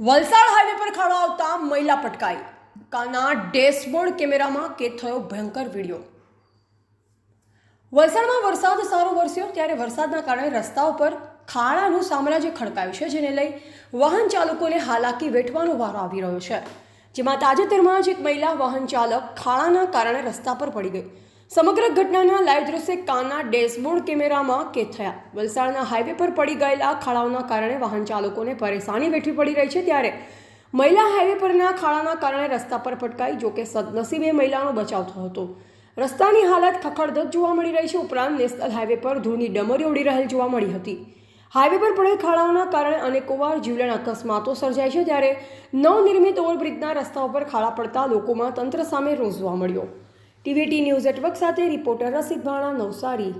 Valsad highway પર ખાડો આવતા મહિલા પટકાઈ. કાના ડેશબોર્ડ કેમેરામાં કેદ થયો ભયંકર વીડિયો. વલસાડમાં વરસાદ સારો વરસ્યો ત્યારે વરસાદના કારણે રસ્તા ઉપર ખાડાનું સામ્રાજ્ય ખડકાયું છે, જેને લઈ વાહન ચાલકોને હાલાકી વેઠવાનો વારો આવી રહ્યો છે. જેમાં તાજેતરમાં જ એક મહિલા વાહન ચાલક ખાડાના કારણે રસ્તા પર પડી ગઈ. સમગ્ર ઘટનાના લાઈવ દ્રશ્ય કાના ડેશબોર્ડ કેમેરામાં કેદ થયા. વલસાડના હાઈવે પર પડી ગયેલા ખાડાઓના કારણે વાહન ચાલકોને પરેશાની વેઠવી પડી રહી છે ત્યારે મહિલા હાઈવે પરના ખાડાના કારણે રસ્તા પર પટકાઈ જોકે સદનસીબે મહિલાનો બચાવ થયો હતો. રસ્તાની હાલત ખખડધજ જોવા મળી રહી છે. ઉપરાંત નેશનલ હાઈવે પર ધૂળની ડમરી ઉડી રહેલ જોવા મળી હતી. હાઈવે પર પડેલ ખાડાઓના કારણે અનેકોવાર જીવલેણ અકસ્માતો સર્જાય છે ત્યારે નવનિર્મિત ઓવરબ્રિજના રસ્તા ઉપર ખાડા પડતા લોકોમાં તંત્ર સામે રોષ મળ્યો. ટીવીટી ન્યૂઝ નેટવર્ક સાથે રિપોર્ટર રસિક ભાણા નવસારી.